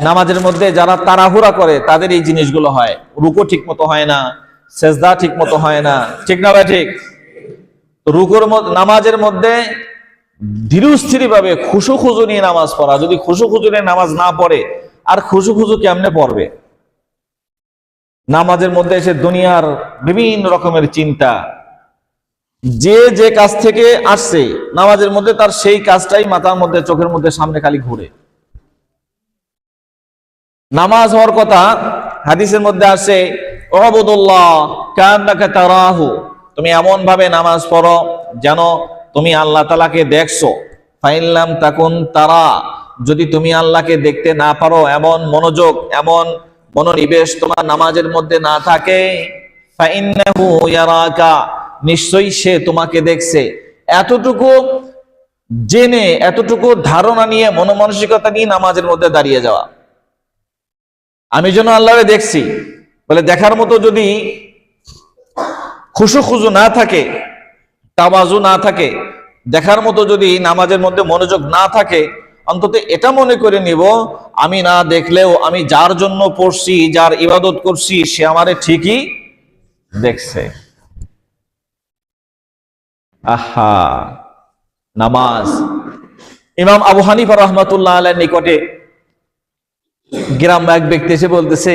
নামাজের মধ্যে যারা তাড়াহুড়া করে, তাদের এই জিনিসগুলো হয়। রুকো ঠিক মতো হয় না, সেজদা ঠিক মতো হয় না। ঠিক না ভাই ঠিক? রুকুর নামাজের মধ্যে ধীরস্থির ভাবে খুশু খুজু নিয়ে নামাজ পড়া। যদি খুশু খুজু নিয়ে নামাজ না পড়ে, আর খুশু খুজু কেমনে পড়বে? নামাজের মধ্যে এসে দুনিয়ার বিভিন্ন রকমের চিন্তা। যে যে কাজ থেকে আসছে, নামাজের মধ্যে তার সেই কাজটাই মাথার মধ্যে, চোখের মধ্যে সামনে খালি ঘুরে। নামাজ হওয়ার কথা হাদিসের মধ্যে আসে তারাহু তুমি এমন ভাবে নামাজ পড়ো যেন তুমি আল্লাহ তালাকে দেখছ ফাইনলাম তাকুন তারা যদি তুমি আল্লাহকে দেখতে না পারো, এমন মনোযোগ, এমন মনোনিবেশ তোমার নামাজের মধ্যে না থাকে নিশ্চয়ই সে তোমাকে দেখছে। এতটুকু জেনে, এতটুকু ধারণা নিয়ে মনোমানসিকতা নিয়ে নামাজের মধ্যে দাঁড়িয়ে যাওয়া। আমি যেন আল্লাহরে দেখছি, বলে দেখার মতো যদি খুশু খুজু না থাকে তাবাজু না থাকে, দেখার মতো যদি নামাজের মধ্যে মনোযোগ না থাকে, অন্তত এটা মনে করে নিব, আমি না দেখলেও আমি যার জন্য পড়ছি, যার ইবাদত করছি, সে আমারে ঠিকই দেখছে। আহা, নামাজ। ইমাম আবু হানিফা রহমতুল্লাহ আলের নিকটে গ্রাম এক ব্যক্তি এসে বলতেছে,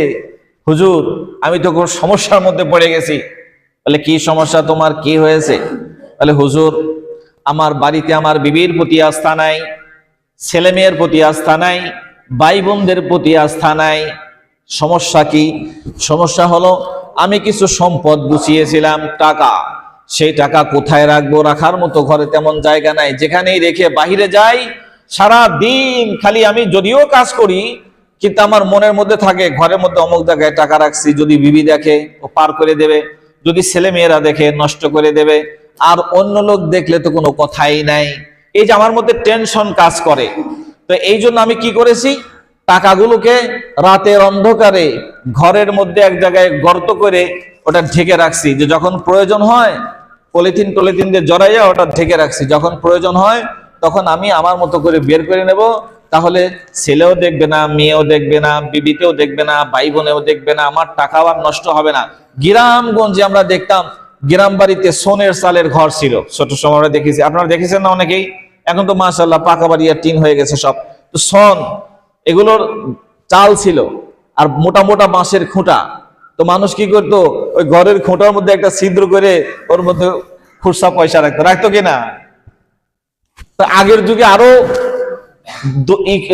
হুজুর, আমি তো কোন সমস্যার মধ্যে পড়ে গেছি। বলে, কি সমস্যা? তোমার কি হয়েছে? বলে, হুজুর, আমার বাড়িতে আমার বিবির প্রতি আস্থা নাই ছেলে মেয়ের প্রতি আস্থা নাই ভাই বোনদের প্রতি আস্থা নাই। সমস্যা কি? সমস্যা হলো, আমি কিছু সম্পদ গুছিয়েছিলাম, টাকা। সেই টাকা কোথায় রাখব? রাখার মতো ঘরে তেমন জায়গা নাই। যেখানেই রেখে বাহিরে যাই সারা দিন খালি আমি যদিও কাজ করি কিন্তু আমার মনের মধ্যে থাকে, ঘরের মধ্যে অমুক জায়গায় টাকা রাখছি, যদি বিবি দেখে, ও পার করে দেবে। যদি ছেলে মেয়েরা দেখে, নষ্ট করে দেবে। আর অন্য লোক দেখলে তো কোনো কথাই নাই। এই যে আমার মধ্যে টেনশন কাজ করে। তো এই জন্য আমি কি করেছি? টাকাগুলোকে রাতের অন্ধকারে ঘরের মধ্যে এক জায়গায় গর্ত করে ওটা ঢেকে রাখছি। যে যখন প্রয়োজন হয়, পলিথিন টলিথিন দিয়ে জড়াইয়া ওটা ঢেকে রাখছি। যখন প্রয়োজন হয়, তখন আমি আমার মতো করে বের করে নেব। তাহলে ছেলেও দেখবে না, মেয়েও দেখবে না বিবিতেও দেখবে না ভাই বোনেও দেখবে না, আমার টাকাও আর নষ্ট হবে না। গ্রামগঞ্জে আমরা দেখতাম, গ্রাম বাড়িতে সোনের চালের ঘর ছিল। ছোট সময় আমরা দেখেছি। আপনারা দেখেছেন না অনেকেই? এখন তো মাশাল্লাহ পাকা বাড়ি আর টিন হয়ে গেছে সব। তো সন, এগুলোর চাল ছিল আর মোটা মোটা বাঁশের খুঁটা। তো মানুষ কি করতো? ওই ঘরের খুঁটার মধ্যে একটা ছিদ্র করে ওর মধ্যে খুরসা পয়সা রাখতো। রাখতো কিনা আগের যুগে আরও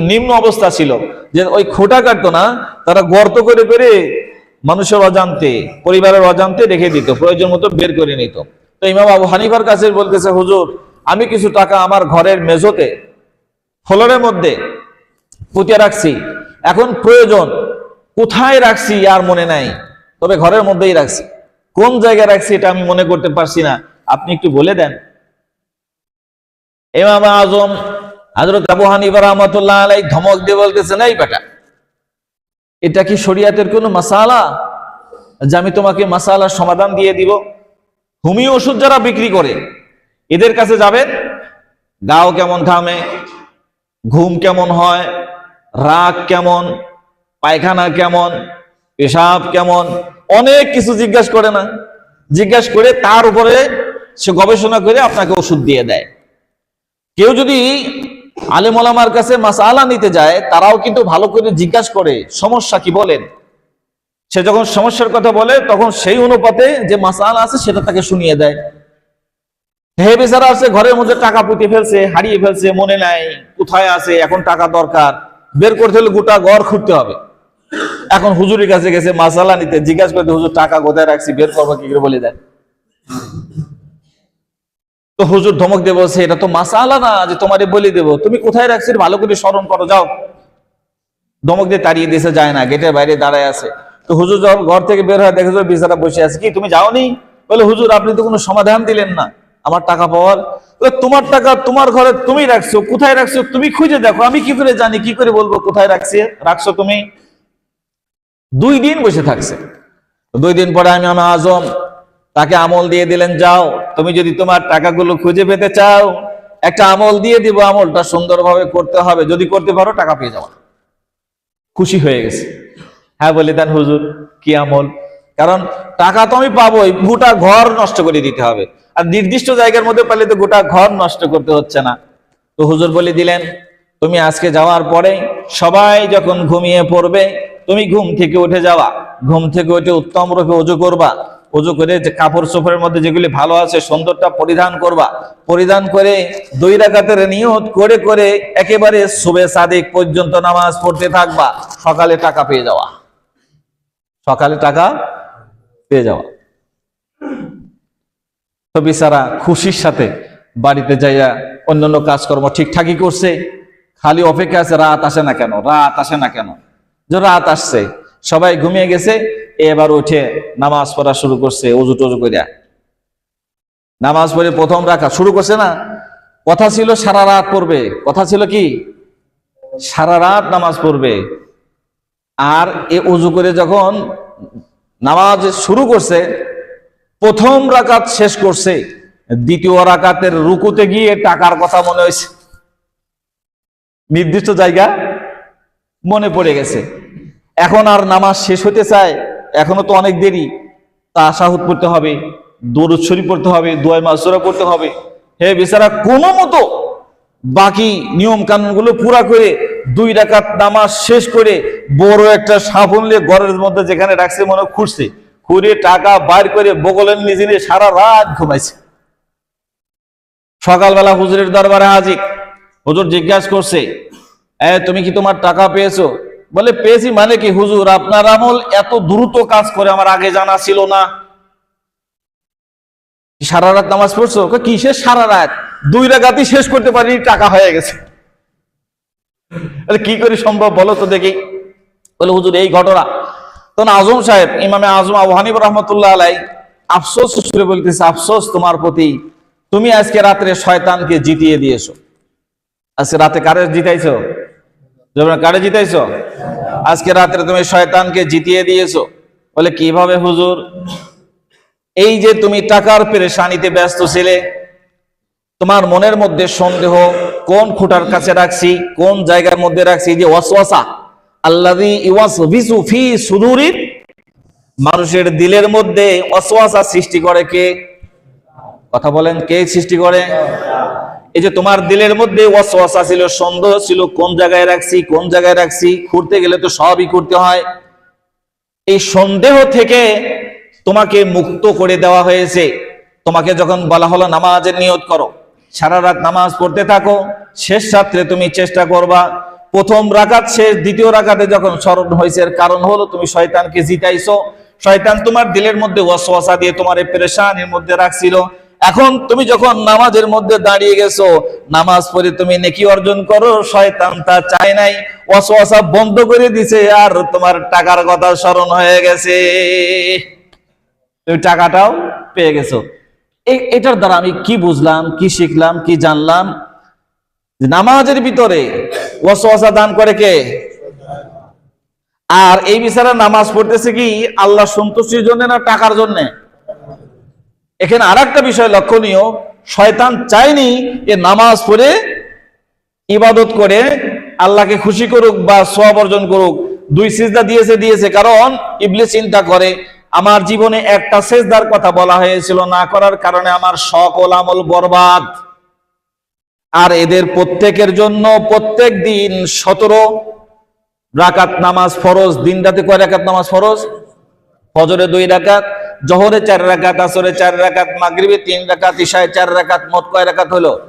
নিম্ন অবস্থা ছিল। যে ওই খোটা কাটতো না, তারা গর্ত করে করে মানুষের অজান্তে, পরিবারের অজান্তে রেখে দিত, প্রয়োজন মতো বের করে নিত। তো ইমাম আবু হানিফার কাছে বলতেছে, হুজুর, আমি কিছু টাকা আমার ঘরের মেঝোতে ফ্লোরের মধ্যে পুঁতে রাখছি। এখন প্রয়োজন, কোথায় রাখছি আর মনে নাই, তবে ঘরের মধ্যেই রাখছি। কোন জায়গায় রাখছি এটা আমি মনে করতে পারছি না। আপনি একটু বলে দেন। ইমাম আজম হযরত আবু হানিফা রাহমাতুল্লাহ আলাই ধমক দিয়ে বলতেছেন, এই বেটা, এটা কি শরিয়াতের কোনো মাসালা? যে আমি তোমাকে মাসালার সমাধান দিয়ে দিব। হোমিও ওষুধ যারা বিক্রি করে, এদের কাছে যাবেন? গাও কেমন ঘামে? ঘুম কেমন হয়? রাগ কেমন? পায়খানা কেমন? পেশাব কেমন? অনেক কিছু জিজ্ঞাসা করে না। জিজ্ঞাসা করে তার উপরে সে গবেষণা করে আপনাকে ওষুধ দিয়ে দেয়। কেউ যদি আলেমলামার কাছে মাসালা নিতে যায়, তারাও কিন্তু ভালো করে জিজ্ঞাসা করে, সমস্যা কি বলেন? সে যখন সমস্যার কথা বলে, তখন সেই অনুপাতে যে মাসালা আছে, সেটা তাকে শুনিয়ে দেয়। হে বেচারা আছে ঘরের মধ্যে টাকা পুঁতে ফেলছে, হারিয়ে ফেলছে, মনে নাই কোথায় আছে, এখন টাকা দরকার। বের করতে হলে গোটা ঘর খুঁড়তে হবে। এখন হুজুরের কাছে গেছে মাসালা নিতে, জিজ্ঞাসা করতে হুজুর, টাকা কোথায় রাখছি? বের করব কি করে? বলে দেন তো হুজুর ধমক দিয়ে বলছে, এটা তো মাসালা না যে তোমারে বলে দেবো। তুমি কোথায় রাখছি? ভালো করে স্মরণ করো, যাও। ধমক দিয়ে তাড়িয়ে দিয়েছে, যায় না, গেটের বাইরে দাঁড়ায় আছে। তো হুজুর যখন ঘর থেকে বের হয়, দেখে বিছানা বসে আছে, কি, তুমি যাওনি? বলে, হুজুর, আপনি তো কোনো সমাধান দিলেন না। আমার টাকা পাওয়ার তোমার টাকা তোমার ঘরে তুমি রাখছো, কোথায় রাখছো? তুমি খুঁজে দেখো, আমি কি করে জানি, কি করে বলব, কোথায় রাখছি? রাখছো তুমি? দুই দিন বসে থাকছে। দুই দিন পরে আমি আমার আজম তাকে আমল দিয়ে দিলেন, যাও, তুমি যদি তোমার টাকাগুলো খুঁজে পেতে চাও, একটা আমল দিয়ে দিব, আমলটা সুন্দরভাবে করতে হবে। যদি করতে পারো, টাকা পেয়ে যাও। খুশি হয়ে গেছে। হ্যাঁ বলে দেন, হুজুর, কি আমল? কারণ টাকা তো আমি পাবোই, গোটা ঘর নষ্ট করে দিতে হবে। আর নির্দিষ্ট জায়গার মধ্যে পারলে তো গোটা ঘর নষ্ট করতে হচ্ছে না। তো হুজুর বলে দিলেন, তুমি আজকে যাওয়ার পরে সবাই যখন ঘুমিয়ে পড়বে, তুমি ঘুম থেকে উঠে যাওয়া। ঘুম থেকে উঠে উত্তম রূপে অজু করবা। অজু করে যে কাপড় চোপড়ের মধ্যে যেগুলি ভালো আছে, সুন্দরটা পরিধান করবা। পরিধান করে দুই রাকাতের নিয়ত করে করে একেবারে শুভে সাদিক পর্যন্ত নামাজ পড়তে থাকবা। সকালে টাকা পেয়ে যাওয়া। সকালে টাকা পেয়ে যাওয়া। তো বিচারা খুশির সাথে বাড়িতে যাইয়া অন্যান্য কাজকর্ম ঠিকঠাকই করছে। খালি অপেক্ষা আছে, রাত আসে না কেন? রাত আসে না কেন? যে রাত আসছে সবাই ঘুমিয়ে গেছে, এবার উঠে নামাজ পড়া শুরু করছে, উজু টজু করিয়া নামাজ পড়ে প্রথম রাখা শুরু করছে না? কথা ছিল সারা রাত পড়বে। কথা ছিল কি? সারা রাত নামাজ পড়বে। আর এ উজু করে যখন নামাজ শুরু করছে, প্রথম রাকাত শেষ করছে। দ্বিতীয় রাকাতের রুকুতে গিয়ে টাকার কথা মনে হয়েছে নির্দিষ্ট জায়গা মনে পড়ে গেছে। এখন আর নামাজ শেষ হতে চায়, এখনও তো অনেক দেরি। তা আশাহুদ পড়তে হবে, দরুদ শরীফ পড়তে হবে দোয়াই মাসুরা পড়তে হবে। হে বেচারা, কোনো মতো বাকি নিয়ম কানুনগুলো পুরা করে দুই ডাকাত নামাজ শেষ করে বড় একটা সাফন নিয়ে ঘরের মধ্যে যেখানে রাখছে মনে খুঁড়ছে, খুঁড়ে টাকা বাইর করে বগলের নিজে নিয়ে সারা রাত ঘুমাইছে। সকালবেলা হুজুরের দরবারে হাজির, হুজুর জিজ্ঞাসা করছে, এ, তুমি কি তোমার টাকা পেয়েছ? বলে, পেয়েছি মানে কি, হুজুর, আপনার আমল এত দ্রুত কাজ করে আমার আগে জানা ছিল না। সারা রাত নামাজ পড়ছো? কিসের সারা রাত? দুই রাগাতি শেষ করতে পারিনি, টাকা হয়ে গেছে। কি করে সম্ভব বলো তো দেখি। বলে, হুজুর, এই ঘটনা। তখন আজম সাহেব, ইমামে আজম আবু হানিফ রহমতুল্লাহ আলাই, আফসোস করে বলতেছে, আফসোস তোমার প্রতি, তুমি আজকে রাত্রে শয়তানকে জিতিয়ে দিয়েছ। আজকে রাতে কারে জিতাইছো? যখন কারে জিতাইছো? আজকে রাত্রে তুমি শয়তানকে জিতিয়ে দিয়েছ। বলে, কীভাবে, হুজুর? এই যে তুমি টাকার পেরেশানিতে ব্যস্ত ছিলে, তোমার মনের মধ্যে সন্দেহ কোন খুঁটার কাছে রাখছি, কোন জায়গার মধ্যে রাখছি, যে ওয়াসওয়াসা, আল্লাযী ইওয়াসবিসু ফি সুদুরির মানুষের দিলের মধ্যে ওয়াসওয়াসা সৃষ্টি করে কে? কথা বলেন, কে সৃষ্টি করে? এই যে তোমার দিলের মধ্যে ওয়াসওয়াসা ছিল, সন্দেহ ছিল, কোন জায়গায় রাখছি, কোন জায়গায় রাখছি খুঁড়তে গেলে তো সবই করতে হয়। এই সন্দেহ থেকে তোমাকে মুক্ত করে দেওয়া হয়েছে। তোমাকে যখন বলা হলো, নামাজের নিয়ত করো, সারা রাত নামাজ পড়তে থাকো, শেষ রাত্রে তুমি চেষ্টা করবা। প্রথম রাকাত শেষ, দ্বিতীয় রাকাতে যখন স্মরণ হয়েছে কারণ হলো তুমি শয়তানকে জিতাইছো। শয়তান তোমার দিলের মধ্যে ওয়াসওয়াসা দিয়ে তোমার এই পেরেশানির মধ্যে রাখছিল। এখন তুমি যখন নামাজের মধ্যে দাঁড়িয়ে গেছো, নামাজ পড়ে তুমি নেকি অর্জন করো, শয়তান তা চায় নাই। ওয়াসওয়াসা বন্ধ করে দিছে, আর তোমার টাকার কথা স্মরণ হয়ে গেছে। তুমি টাকাটাও পেয়ে গেছো। এটার দ্বারা আমি কি বুঝলাম, কি শিখলাম, কি জানলাম? নামাজের ভিতরে ওয়াসওয়াসা দান করে কে? আর এই বিচারে নামাজ পড়তেছে কি আল্লাহ সন্তুষ্টির জন্য না টাকার জন্য? এখানে আর একটা বিষয় লক্ষণীয়, শয়তান চায়নি এ নামাজ পড়ে ইবাদত করে, আল্লাহকে খুশি করুক বা সব অর্জন করুক, দুই সিজদা দিয়েছে দিয়েছে, কারণ ইবলি চিন্তা করে, আমার জীবনে একটা সেজদার কথা বলা হয়েছিল, না করার কারণে আমার সকল আমল বরবাদ। আর এদের প্রত্যেকের জন্য প্রত্যেক দিন সতেরো রাকাত নামাজ ফরজ দিন রাতে কয় রাকাত নামাজ ফরজ? ফজরে দুই রাকাত জহরে চার রাকাত, আসরে চার রাকাত, মাগরিবে তিন রাকাত, ইশায় চার রাকাত, মোট কয় রাকাত হলো?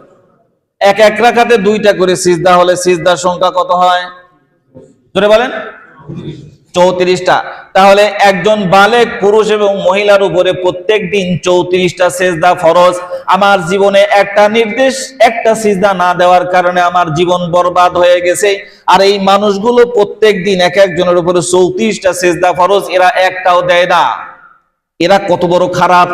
এক এক রাকাতে দুইটা করে সিজদা হলে সিজদার সংখ্যা কত হয়? জোরে বলেন। চৌত্রিশটা। তাহলে একজন বালেক পুরুষ এবং মহিলার উপরে প্রত্যেক দিন চৌত্রিশটা সেজদা ফরজ। আমার জীবনে একটা নির্দেশ, একটা সিজদা না দেওয়ার কারণে আমার জীবন বরবাদ হয়ে গেছে। আর এই মানুষগুলো প্রত্যেক দিন এক একজনের উপরে চৌত্রিশটা সেজদা ফরজ, এরা একটাও দেয় না। এরা কত বড় খারাপ?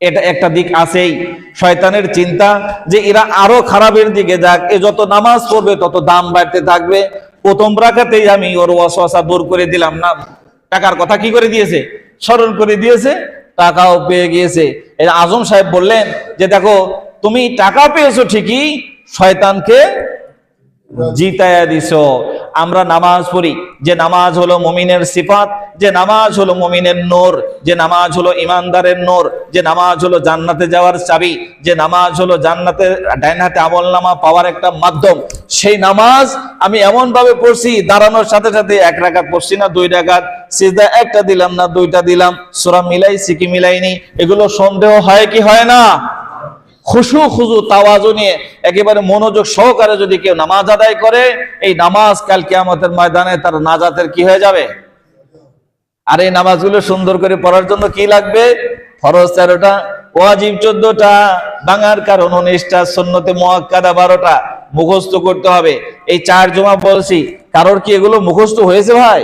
এটা একটা দিক আছেই। শয়তানের চিন্তা যে এরা আরও খারাপের দিকে যাক, এ যত নামাজ পড়বে তত দাম বাড়তে থাকবে। প্রথম রাখাতেই আমি ওর ওয়াসওয়াসা দূর করে দিলাম না। টাকার কথা কি করে দিয়েছে? স্মরণ করে দিয়েছে, টাকাও পেয়ে গিয়েছে। আজম সাহেব বললেন যে, দেখো, তুমি টাকা পেয়েছ ঠিকই, শয়তানকে জিতায়া দিছো। আমরা নামাজ পড়ি। যে নামাজ হলো মমিনের সিফাত যে নামাজ হলো মমিনের নোর, যে নামাজ হলো ইমানদারের নোর, যে নামাজ হলো জান্নাতে যাওয়ার চাবি, যে নামাজ হলো জান্নাতে, ডাইন হাতে আমল নামা পাওয়ার একটা মাধ্যম, সেই নামাজ আমি এমন ভাবে পড়ছি, দাঁড়ানোর সাথে সাথে এক রাকাত পড়ছি না, দুই রাকাত, সিজদা একটা দিলাম না, দুইটা দিলাম, সোরা মিলাইছি কি মিলাইনি, এগুলো সন্দেহ হয় কি হয় না? খুশু খুজু তাওয়াজু নিয়ে একেবারে মনোযোগ সহকারে যদি কেউ নামাজ আদায় করে, এই নামাজ কাল কিয়ামতের ময়দানে তার নাজাতের কি হয়ে যাবে? আর এই নামাজগুলো সুন্দর করে পড়ার জন্য কি লাগবে? ফরজ তেরোটা, ওয়াজিব চোদ্দটা বাঙার কারণ উনিশটা সন্ন্যতে মোয়াক্কাদা বারোটা, মুখস্থ করতে হবে। এই চার জমা বলছি, কারোর কি এগুলো মুখস্থ হয়েছে ভাই?